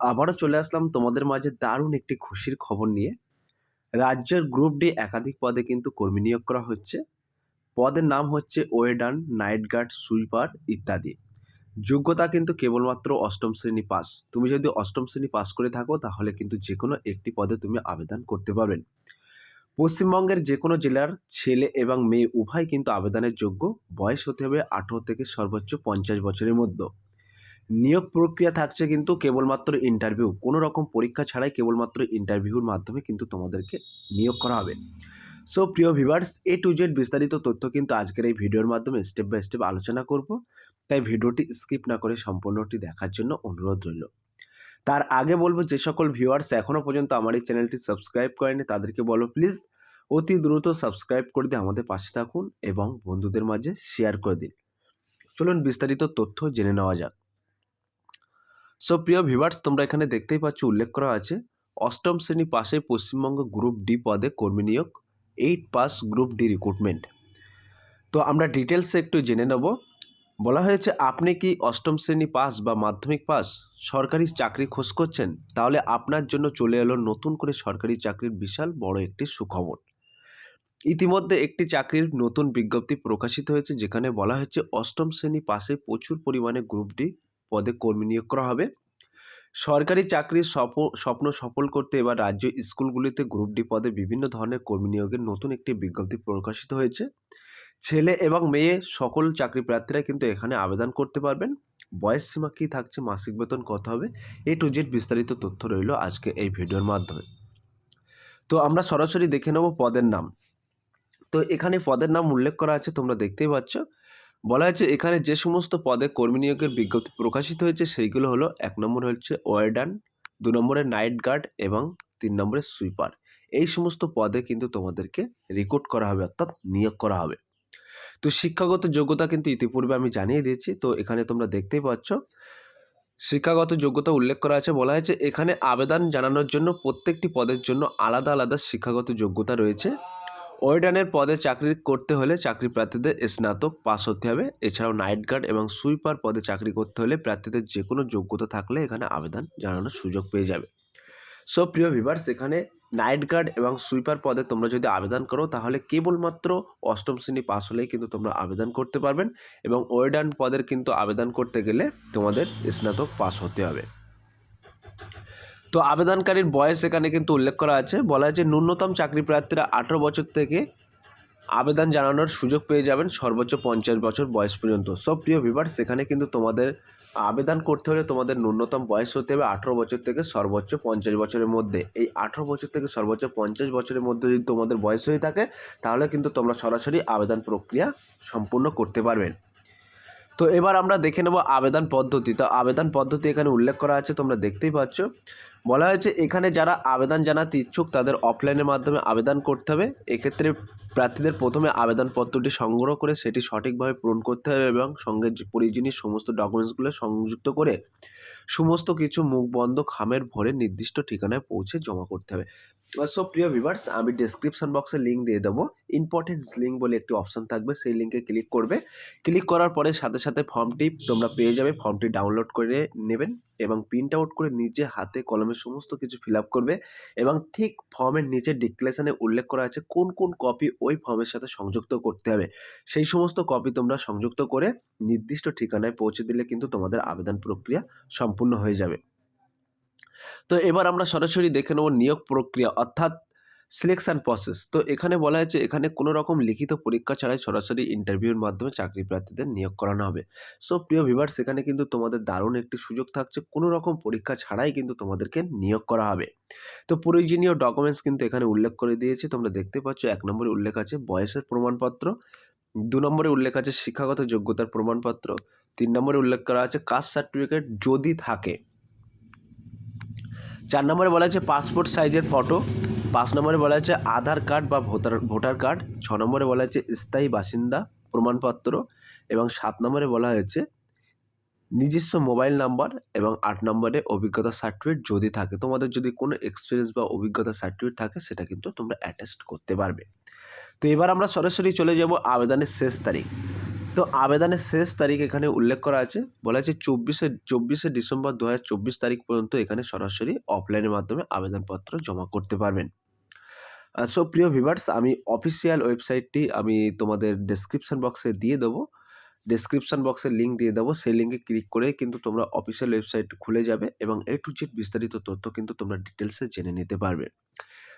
আবারও চলে আসলাম তোমাদের মাঝে দারুণ একটি খুশির খবর নিয়ে। রাজ্যের গ্রুপ ডি একাধিক পদে কিন্তু কর্মী নিয়োগ করা হচ্ছে। পদের নাম হচ্ছে ওয়েডান নাইট গার্ড সুইপার ইত্যাদি। যোগ্যতা কিন্তু কেবলমাত্র অষ্টম শ্রেণি পাস। তুমি যদি অষ্টম শ্রেণি পাস করে থাকো, তাহলে কিন্তু যে কোনো একটি পদে তুমি আবেদন করতে পারবেন পশ্চিমবঙ্গের যে কোনো জেলার ছেলে এবং মেয়ে উভয় কিন্তু আবেদনের যোগ্য। বয়স হতে হবে আঠেরো থেকে সর্বোচ্চ পঞ্চাশ বছরের মধ্যে। নিয়োগ প্রক্রিয়া থাকছে কিন্তু কেবলমাত্র ইন্টারভিউ কোনো রকম পরীক্ষা ছাড়াই কেবলমাত্র ইন্টারভিউর মাধ্যমে কিন্তু তোমাদেরকে নিয়োগ করা হবে। সো প্রিয় ভিভার্স এ টু জেড বিস্তারিত তথ্য কিন্তু আজকের এই ভিডিওর মাধ্যমে স্টেপ বাই স্টেপ আলোচনা করব। তাই ভিডিওটি স্কিপ না করে সম্পূর্ণটি দেখার জন্য অনুরোধ রইল। তার আগে বলব, যে সকল ভিউয়ার্স এখনও পর্যন্ত আমার এই চ্যানেলটি সাবস্ক্রাইব করেনি, তাদেরকে বলো প্লিজ অতি দ্রুত সাবস্ক্রাইব করে দিয়ে আমাদের পাশে থাকুন এবং বন্ধুদের মাঝে শেয়ার করে দিন। চলুন বিস্তারিত তথ্য জেনে নেওয়া যাক। সো প্রিয় ভিভার্স তোমরা এখানে দেখতেই পাচ্ছ, উল্লেখ করা আছে, অষ্টম শ্রেণি পাশে পশ্চিমবঙ্গ গ্রুপ ডি পদে কর্মী নিয়োগ eight pass group D recruitment তো আমরা ডিটেলসে একটু জেনে নেব। বলা হয়েছে, আপনি কি অষ্টম শ্রেণি পাস বা মাধ্যমিক পাস সরকারি চাকরি খোঁজ করছেন? তাহলে আপনার জন্য চলে এলো নতুন করে সরকারি চাকরির বিশাল বড় একটি সুখবর। ইতিমধ্যে একটি চাকরির নতুন বিজ্ঞপ্তি প্রকাশিত হয়েছে, যেখানে বলা হয়েছে, অষ্টম শ্রেণি পাশে প্রচুর পরিমাণে গ্রুপ ডি পদে কর্মী নিয়োগ করা হবে। সরকারি চাকরির স্বপ্ন সফল করতে এবার রাজ্য স্কুলগুলিতে গ্রুপ ডি পদে বিভিন্ন ধরনের কর্মী নিয়োগের নতুন একটি বিজ্ঞপ্তি প্রকাশিত হয়েছে। ছেলে এবং মেয়ে সকল চাকরি প্রার্থীরা কিন্তু এখানে আবেদন করতে পারবেন। বয়স সীমা কী থাকছে, মাসিক বেতন কত হবে, এ টু জেড বিস্তারিত তথ্য রইল আজকে এই ভিডিওর মাধ্যমে। তো আমরা সরাসরি দেখে নেব পদের নাম। তো এখানে পদের নাম উল্লেখ করা আছে, তোমরা দেখতেই পাচ্ছ। বলা হয়েছে এখানে যে সমস্ত পদে কর্মী নিয়োগের বিজ্ঞপ্তি প্রকাশিত হয়েছে, সেইগুলো হলো এক নম্বর হচ্ছে ওয়ার্ডান, দু নম্বরে নাইট গার্ড এবং তিন নম্বরে সুইপার। এই সমস্ত পদে কিন্তু তোমাদেরকে রিক্রুট করা হবে, অর্থাৎ নিয়োগ করা হবে। তো শিক্ষাগত যোগ্যতা কিন্তু ইতিপূর্বে আমি জানিয়ে দিয়েছি, তো এখানে তোমরা দেখতেই পাচ্ছ। শিক্ষাগত যোগ্যতা উল্লেখ করা আছে, বলা হয়েছে এখানে আবেদন জানানোর জন্য প্রত্যেকটি পদের জন্য আলাদা আলাদা শিক্ষাগত যোগ্যতা রয়েছে। ওয়েডানের পদে চাকরি করতে হলে চাকরি প্রার্থীদের স্নাতক পাস হতে হবে। এছাড়াও নাইট গার্ড এবং সুইপার পদে চাকরি করতে হলে প্রার্থীদের যে কোনো যোগ্যতা থাকলে এখানে আবেদন জানানোর সুযোগ পেয়ে যাবে। সো, প্রিয় ভিভার্স এখানে নাইট গার্ড এবং সুইপার পদে তোমরা যদি আবেদন করো, তাহলে কেবলমাত্র অষ্টম শ্রেণি পাস হলেই কিন্তু তোমরা আবেদন করতে পারবেন এবং ওয়েডান পদের কিন্তু আবেদন করতে গেলে তোমাদের স্নাতক পাস হতে হবে। তো আবেদনকারীর বয়স এখানে কিন্তু উল্লেখ করা আছে। বলা আছে ন্যূনতম চাকরি প্রার্থীরা আঠেরো বছর থেকে আবেদন জানানোর সুযোগ পেয়ে যাবেন সর্বোচ্চ পঞ্চাশ বছর বয়স পর্যন্ত। সব প্রিয় ভিভার এখানে কিন্তু তোমাদের আবেদন করতে হলে তোমাদের ন্যূনতম বয়স হতে হবে আঠেরো বছর থেকে সর্বোচ্চ পঞ্চাশ বছরের মধ্যে। এই আঠেরো বছর থেকে সর্বোচ্চ পঞ্চাশ বছরের মধ্যে যদি তোমাদের বয়স হয়ে থাকে, তাহলে কিন্তু তোমরা সরাসরি আবেদন প্রক্রিয়া সম্পূর্ণ করতে পারবেন তো এবার আমরা দেখে নেব আবেদন পদ্ধতি। তো আবেদন পদ্ধতি এখানে উল্লেখ করা আছে, তোমরা দেখতেই পাচ্ছ। বলা হয়েছে এখানে যারা আবেদন জানাতে ইচ্ছুক তাদের অফলাইনের মাধ্যমে আবেদন করতে হবে। এক্ষেত্রে প্রার্থীদের প্রথমে আবেদনপত্রটি সংগ্রহ করে সেটি সঠিকভাবে পূরণ করতে হবে এবং সঙ্গে প্রয়োজনীয় সমস্ত ডকুমেন্টসগুলো সংযুক্ত করে সমস্ত কিছু মুখ বন্ধ খামের ভরে নির্দিষ্ট ঠিকানায় পৌঁছে জমা করতে হবে। সো প্রিয় ভিভার্স আমি ডেসক্রিপশন বক্সে লিঙ্ক দিয়ে দেবো। ইম্পর্টেন্স লিঙ্ক বলে একটি অপশান থাকবে, সেই লিঙ্কে ক্লিক করবে। ক্লিক করার পরে সাথে সাথে ফর্মটি তোমরা পেয়ে যাবে। ফর্মটি ডাউনলোড করে নেবেন এবং প্রিন্ট আউট করে নিজে হাতে কলমে সমস্ত কিছু ফিল করবে এবং ঠিক ফর্মের নিচে ডিক্লেশনে উল্লেখ করা আছে কোন কোন কপি ওই ফর্মের সাথে সংযুক্ত করতে হবে। সেই সমস্ত কপি তোমরা সংযুক্ত করে নির্দিষ্ট ঠিকানায় পৌঁছে দিলে কিন্তু তোমাদের আবেদন প্রক্রিয়া সম্পূর্ণ হয়ে যাবে। তো এবার আমরা সরাসরি দেখে নেব নিয়োগ প্রক্রিয়া অর্থাৎ সিলেকশন প্রসেস তো এখানে বলা হয়েছে, এখানে কোনো রকম লিখিত পরীক্ষা ছাড়াই সরাসরি ইন্টারভিউর মাধ্যমে চাকরি প্রার্থীদের নিয়োগ করানো হবে। সো প্রিয় ভিভার্স এখানে কিন্তু তোমাদের দারুণ একটি সুযোগ থাকছে। কোনো রকম পরীক্ষা ছাড়াই কিন্তু তোমাদেরকে নিয়োগ করা হবে। তো প্রয়োজনীয় ডকুমেন্টস কিন্তু এখানে উল্লেখ করে দিয়েছে। তোমরা দেখতে পাচ্ছ, এক নম্বরে উল্লেখ আছে বয়সের প্রমাণপত্র, দু নম্বরে উল্লেখ আছে শিক্ষাগত যোগ্যতার প্রমাণপত্র, তিন নম্বরে উল্লেখ করা আছে কাস্ট সার্টিফিকেট যদি থাকে। চার নম্বরে বলা আছে পাসপোর্ট সাইজের ফটো, পাঁচ নম্বরে বলা আছে আধার কার্ড বা ভোটার ভোটার কার্ড, ছ নম্বরে বলা আছে স্থায়ী বাসিন্দা, প্রমাণপত্র এবং সাত নম্বরে বলা হয়েছে নিজস্ব মোবাইল নাম্বার এবং আট নম্বরে অভিজ্ঞতা সার্টিফিকেট যদি থাকে, তোমাদের যদি কোনো এক্সপিরিয়েন্স বা অভিজ্ঞতা সার্টিফিকেট থাকে, সেটা কিন্তু তোমরা অ্যাটেস্ট করতে পারবে। তো এবার আমরা সরাসরি চলে যাব আবেদনের শেষ তারিখ। তো আবেদনের শেষ তারিখ এখানে উল্লেখ করা আছে। বলা আছে চব্বিশে চব্বিশে ডিসেম্বর দু হাজার চব্বিশ তারিখ পর্যন্ত এখানে সরাসরি অফলাইনের মাধ্যমে আবেদনপত্র জমা করতে পারবেন। সো প্রিয় ভিভার্স আমি অফিসিয়াল ওয়েবসাইটটি আমি তোমাদের ডেসক্রিপশন বক্সে দিয়ে দেবো। ডেসক্রিপশন বক্সের লিঙ্ক দিয়ে দেবো। সেই লিঙ্কে ক্লিক করে কিন্তু তোমরা অফিসিয়াল ওয়েবসাইট খুলে যাবে এবং এ টু জেড বিস্তারিত তথ্য কিন্তু তোমরা ডিটেলসে জেনে নিতে পারবে।